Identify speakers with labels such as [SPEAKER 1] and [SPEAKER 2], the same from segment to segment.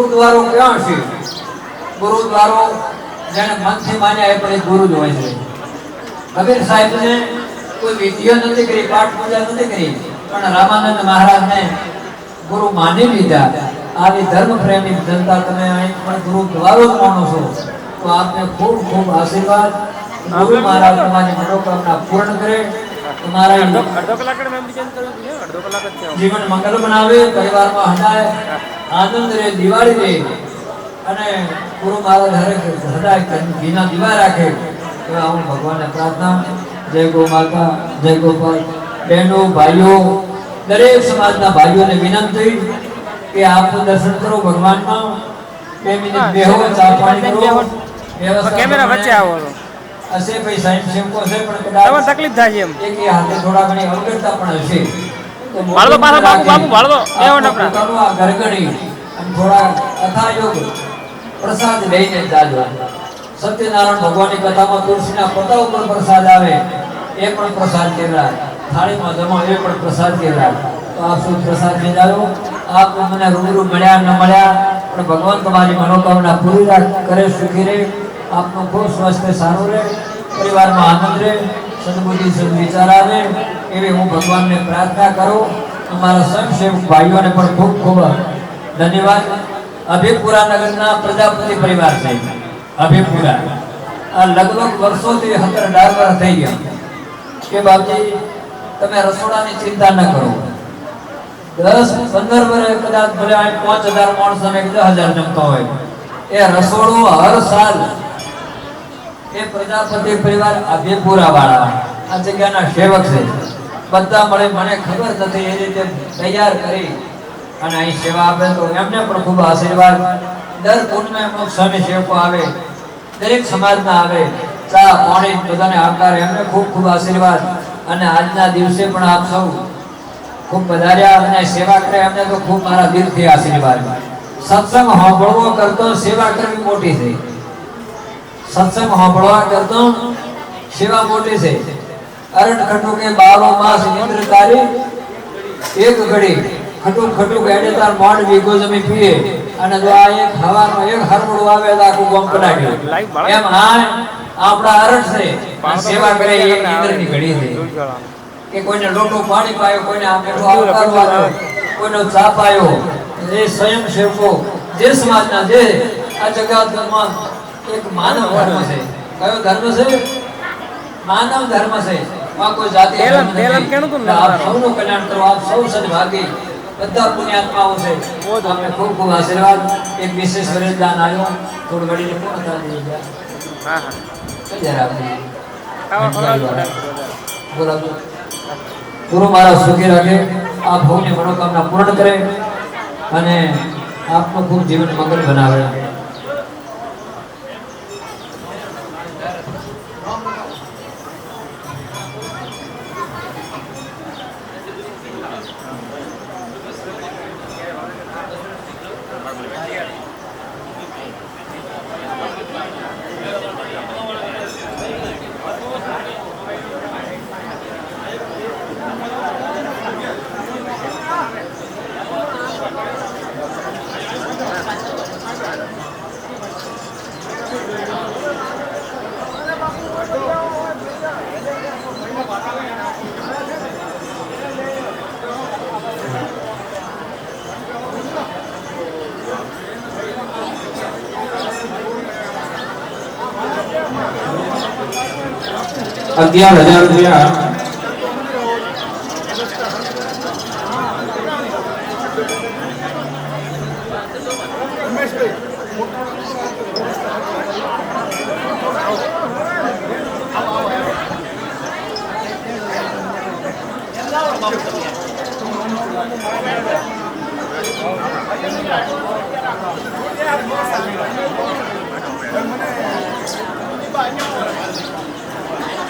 [SPEAKER 1] ગુરુદ્વારો ક્યાં છે? ગુરુદ્વારો જેને મનથી માન્યા એ પણ એક ગુરુ જ હોય છે. કબીર સાહેબને કોઈ વિધિઓ નથી કરી પાઠ પૂજા નથી કરી પણ રામાનંદ મહારાજને ગુરુ માની લીધા. આવી ધર્મ પ્રેમી જનતા તમે અહીં પણ ગુરુદ્વારો જ માનો છો. તો આપને ખૂબ ખૂબ આશીર્વાદ. ગુરુ મહારાજ તમારી મનોકામના પૂર્ણ કરે. તમારા જીવન મંગલ બનાવે પરિવારમાં હંડાય આનંદ રે દિવાળી રે અને પૂરો મહારાજ હરે હૃદય ઘીના દીવા રાખે. એવા હું ભગવાનને પ્રાર્થના જય ગો માતા જય ગોપાલ. બહેનો ભાઈઓ દરેક સમાજના ભાઈઓને વિનંતી કે આપ દર્શન કરો ભગવાનના બે મિનિટ બેહો ચા પાણી કરો
[SPEAKER 2] કેમેરા વચ્ચે આવો.
[SPEAKER 1] હશે ભાઈ સાહેબ સેવકો છે પણ કદાચ
[SPEAKER 2] તકલીફ થાય એમ.
[SPEAKER 1] એક હાથે થોડા ઘણી અવગણતા પણ હશે. તો
[SPEAKER 2] વાળવો પાછો બાબુ બાપુ, વાળવો. બેહો ને
[SPEAKER 1] આપણે
[SPEAKER 2] આપણા.
[SPEAKER 1] પોતાનું આ ગરગડી અને થોડા કથાયોગ પ્રસાદ લઈને જાજો. સત્યનારાયણ ભગવાનની કથામાં તુલસીના પતા ઉપર પ્રસાદ આવે એ પણ પ્રસાદ કહેવાય. થાળીમાં જમા એ પણ પ્રસાદ કહેવાય. તો આપ શું પ્રસાદ લઈ જાઓ આપ મને રૂબરૂ મળ્યા ન મળ્યા પણ ભગવાન તમારી મનોકામના પૂરી રાખ- કરે સુખી રહે. આપનું ખૂબ સ્વાસ્થ્ય સારું રહે પરિવારમાં આનંદ રહે સદબુદ્ધિ સદવિચાર આવે એવી હું ભગવાનને પ્રાર્થના કરું. અમારા સ્વયંસેવક ભાઈઓને પણ ખૂબ ખૂબ ધન્યવાદ. અભિપુરા નગરના પ્રજાપતિ પરિવાર છે. અભિપુરા. આ લગભગ વર્ષોથી હતર ડારવાર થઈ ગયા. કે બાપજી, તમે રસોડાની ચિંતા ન કરો. દસ પંદર વર્ષ કદાચ ભલે પાંચ હજાર માણસો ને દસ હજાર જમતો હોય. એ રસોડું હર સાલ. એ પ્રજાપતિ પરિવાર અભિપુરા વાળા આ જગ્યાના સેવક છે. બધા મળે, મને ખબર નથી, એ રીતે તૈયાર કરી અને અહીં સેવા આપે તો એમને પણ ખૂબ આશીર્વાદ. દર પૂર્ણિમે અમુક સ્વામી સેવકો આવે, દરેક સમાજના આવે, ચા, પાણી, બધાને આવકાર, એમને ખૂબ ખૂબ આશીર્વાદ. અને આજના દિવસે પણ આપ સૌ ખૂબ વધાર્યા અને સેવા કરે, એમને તો ખૂબ મારા દિલથી આશીર્વાદ. સત્સંગ સાંભળવો કરતો સેવા કરવી મોટી થઈ સત્સંગ સાંભળવા કરતો સેવા મોટી છે. અરણ ખટુ કે બારો માસ ઇન્દ્ર તારી એક ઘડી. ખટુક ખટુક એડે તાર મોડ વીઘો જમી પીએ. અને જો આ એક હવાનો એક હરમડો આવે તો આખું ગોમ પડાવી એમ આ આપણા અરણ છે. સેવા કરે એ ઇન્દ્રની ઘડી છે. કે કોઈને લોટો પાણી પાયો કોઈને આ મેઠો આવકારો આપ્યો કોઈનો ચા પાયો. એ સ્વયં સેવકો જે સમાજના જે આ જગતમાં એક માનવ ધર્મ છે. કયો ધર્મ છે? માનવ ધર્મ છે. માં કોઈ જાતિ
[SPEAKER 2] તેલમ- તેલમ
[SPEAKER 1] નથી.
[SPEAKER 2] તું
[SPEAKER 1] આપ સૌનું કલ્યાણ કરો આપ સૌ સદભાગી. બધા પુણ્યાત્માઓ છે. આપને ખૂબ ખૂબ આશીર્વાદ. એક વિશેષ વરદાન આવ્યો થોડું ઘડીને પૂર્ણ કરી દીધું
[SPEAKER 2] હા હા.
[SPEAKER 1] કઈ જરા આપી
[SPEAKER 2] ખાવા
[SPEAKER 1] ગુરુ મારા સુખી રાખે. આ ભવની મનોકામના પૂર્ણ કરે અને આપનું ખૂબ જીવન મંગલ બનાવે. Yeah.
[SPEAKER 3] અગિયાર હજાર રૂપિયા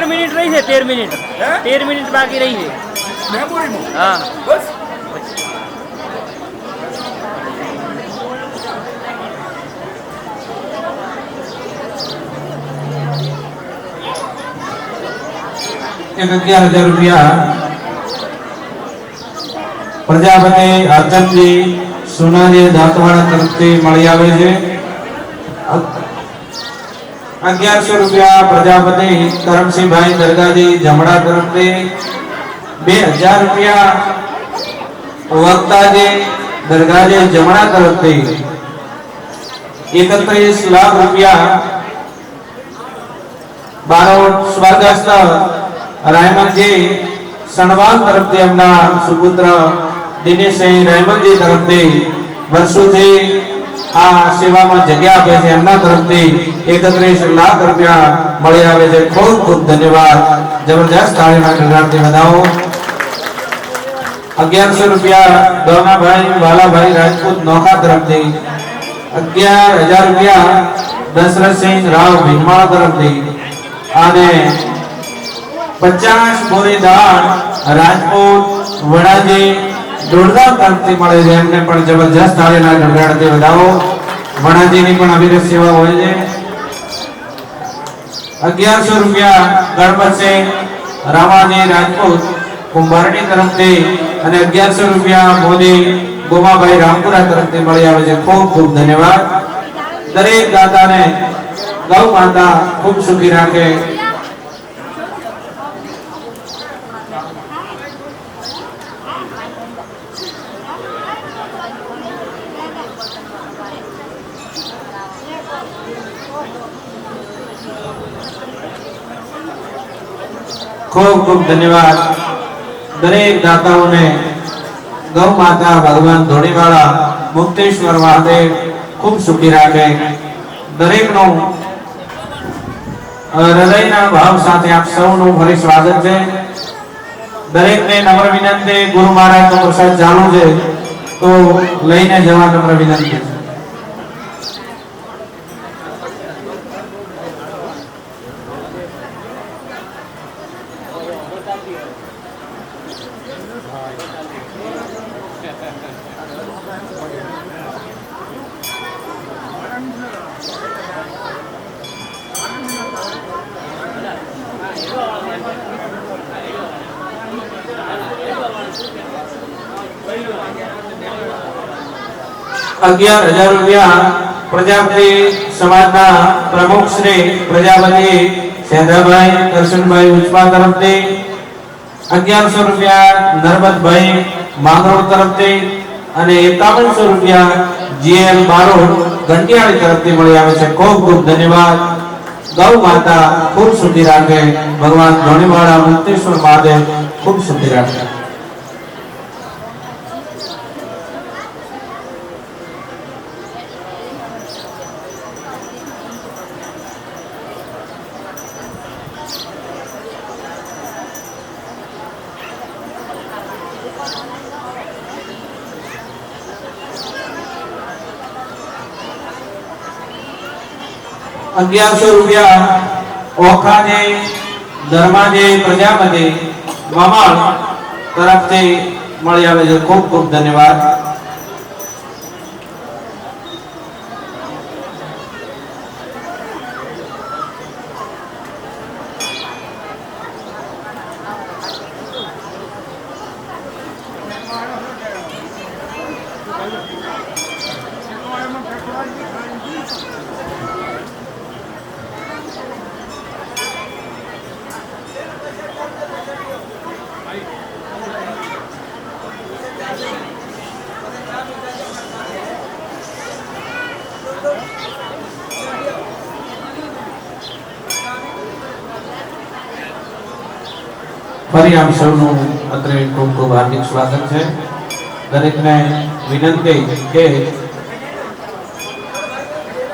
[SPEAKER 2] હાલો છે તેર મિનિટ. તેર મિનિટ બાકી રહી છે. હા.
[SPEAKER 3] એક અગિયાર હજાર રૂપિયા પ્રજાપતિ અર્જનજી સોનાજી દાંતવાડા તરફથી મળી આવે છે. અગિયારસો રૂપિયા પ્રજાપતિ કરમસિંહભાઈ દરગાજી જમણા તરફથી. બે હજાર રૂપિયા વક્તાજી દરગાજી જમણા તરફથી. એકત્રીસ લાખ રૂપિયા બારોટ સ્વર્ગસ્થ રાયમનજી સણવાલ તરફથી એમના સુપુત્ર દિનેશભાઈ રાયમનજી તરફથી વર્ષોથી આ સેવામાં જગ્યા આપે છે. એમના તરફથી એકત્રીસ લાખ રૂપિયા મળી આવે છે. ખૂબ ખૂબ ધન્યવાદ. જબરજસ્ત તાળીના ગણગાટથી વધાવો અગિયારસો રૂપિયા દોનાભાઈ વાલાભાઈ રાજપૂત નોખા તરફથી. અગિયાર હજાર રૂપિયા દશરથસિંહ રાવ ભીમા તરફથી. અને પચાસ બોરી દાળ રાજપૂત, વડાજી દોડધામ તરફથી મળે છે. એમને પણ જબરજસ્ત તાળીના ગણગાટથી વધાવો. વણાજીની પણ અવિરત સેવા હોય છે. અગિયારસો રૂપિયા ગણપતસિંહ રામાજી રાજપૂત કુંભારની તરફથી અને અગિયારસો રૂપિયા મોદી ગોમાભાઈ રામપુરા તરફથી મળી આવે છે. ખૂબ ખૂબ ધન્યવાદ. દરેક દાતાને ગૌ માતા ખૂબ સુખી રાખે. ખૂબ ખૂબ ધન્યવાદ. દરેક દાતાઓને ગૌ માતા ભગવાન ધોળીવાળા મુક્તેશ્વર મહાદેવ ખૂબ સુખી રાખે. દરેકનો હૃદયના ભાવ સાથે આપ સૌનું ફરી સ્વાગત છે. દરેકને નમ્ર વિનંતી ગુરુ મહારાજનો પ્રસાદ જાણવું છે તો લઈને જવા નમ્ર વિનંતી અગિયાર હજાર રૂપિયા પ્રજાપતિ સમાજના પ્રમુખ શ્રી પ્રજાપતિ સેંધાભાઈ દર્શનભાઈ ઉચમા તરફથી અગિયારસો રૂપિયા નર્મદભાઈ માંગરોળ તરફથી અને એકાવનસો રૂપિયા જીએમ બારોટ ઘંટિયાળી તરફથી મળી આવે છે. ખૂબ ખૂબ ધન્યવાદ. ગૌ માતા ખૂબ સુધી રાખે. ભગવાન ધોણીવાળા મુક્તેશ્વર મહાદેવ ખૂબ સુધી રાખે. અગિયારસો રૂપિયા ઓખાને ધર્માને પ્રજાપતિ મમાળ તરફથી મળી આવે છે. ખૂબ ખૂબ ધન્યવાદ. ફરી આપ સૌનું અત્રે ખૂબ ખૂબ હાર્દિક સ્વાગત છે. દરેકને વિનંતી કે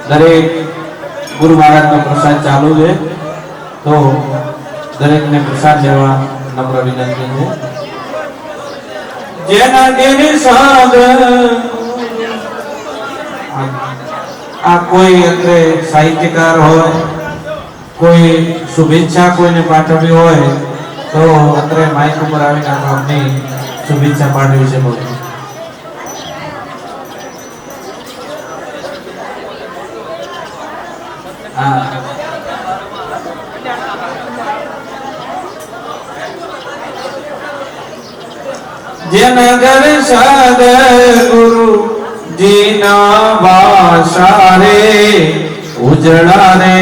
[SPEAKER 3] દરેક ગુરુ મહારાજનો પ્રસાદ ચાલુ છે, તો દરેકને પ્રસાદ લેવા નમ્ર વિનંતી છે. જેના દેવી આ કોઈ અત્રે સાહિત્યકાર હોય, કોઈ શુભેચ્છા કોઈને પાઠવી હોય તો અત્રે માઇક ઉપર આવીને આપની શુભેચ્છા પાઠવી છે બોલો. હા. જેન ઘર સદ ગુરુ જીના વાસારે ઉજળા રે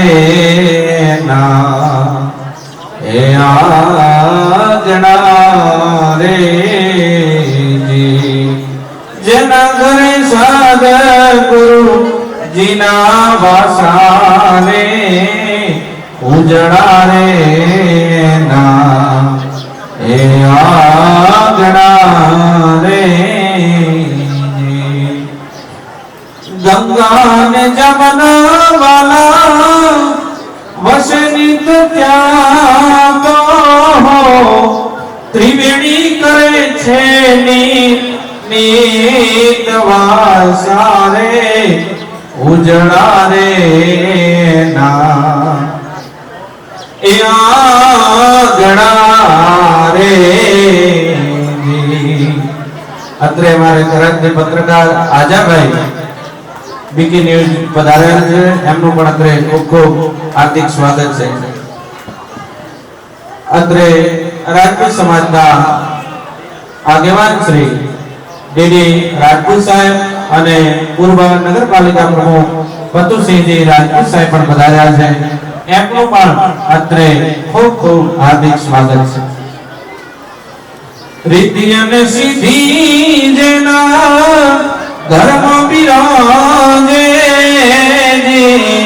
[SPEAKER 3] ના એ આગણા રે જેના ઘરે સદ ગુરુ જીના વાસારે ઉજળા રે રે ના. સ્વાગત અત્રે રાજપૂત સમાજના આગેવાન શ્રી ડીડી રાજપૂત સાહેબ અને પૂર્વ નગરપાલિકા પ્રમુખ પતુસિંહજી રાજપૂત સાહેબ પણ પધાર્યા છે. એમનું પણ અત્રે ખૂબ ખૂબ હાર્દિક સ્વાગત છે. રીતિ અને સિદ્ધિ જેના ધર્મ બિરાજે જી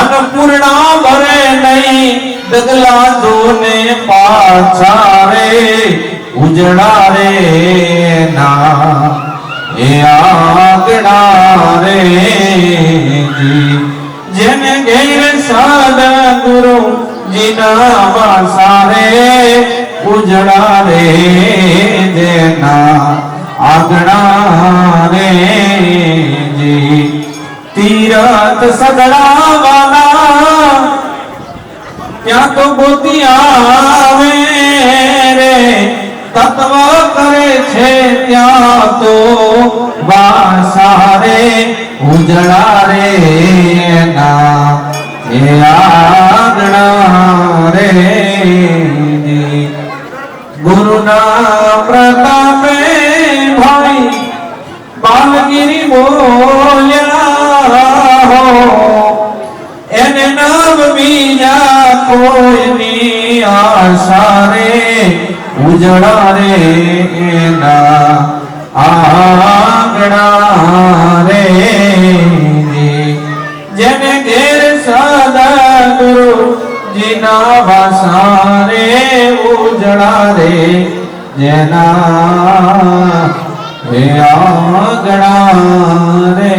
[SPEAKER 3] અન્નપૂર્ણા ભરે નહીં ડગલા જોને પાછા રે ઉજળા રે ના. એ આગણા રે જેને ઘેર સાદ ગુરુ જીના વાસારે ઉજળા રે જેના આગણા રે તીરથ સગડા વાલા ત્યાં તો ગોતી આવે રે. તત્વ છે ત્યાં તો વાસારે ઉજળા રે ના એ આગણા રે ગુરુના પ્રતાપે ભાઈ બાલગીરી બોલ્યા હો. એને નામ બીજા કોઈની આશા રે. ઉજળા રે ના આંગણા રે જેને ઘેર સદા ગુરુ જીના વાસા રે ઉજળા રે, જેના હે આગણા રે.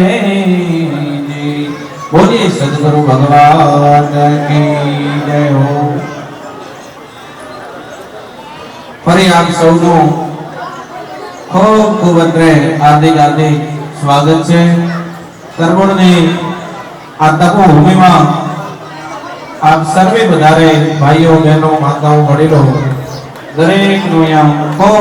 [SPEAKER 3] બોલીએ સદગુરુ ભગવાન કી જય હો ફરી આપ સૌનું ખૂબ ખૂબ અત્રે હાર્દિક હાર્દિક સ્વાગત છે. કરમોડની આ તકો ભૂમિમાં આપ સર્વે વધારે ભાઈઓ બહેનો, માતાઓ વડીલો દરેકનું અહીંયા ખૂબ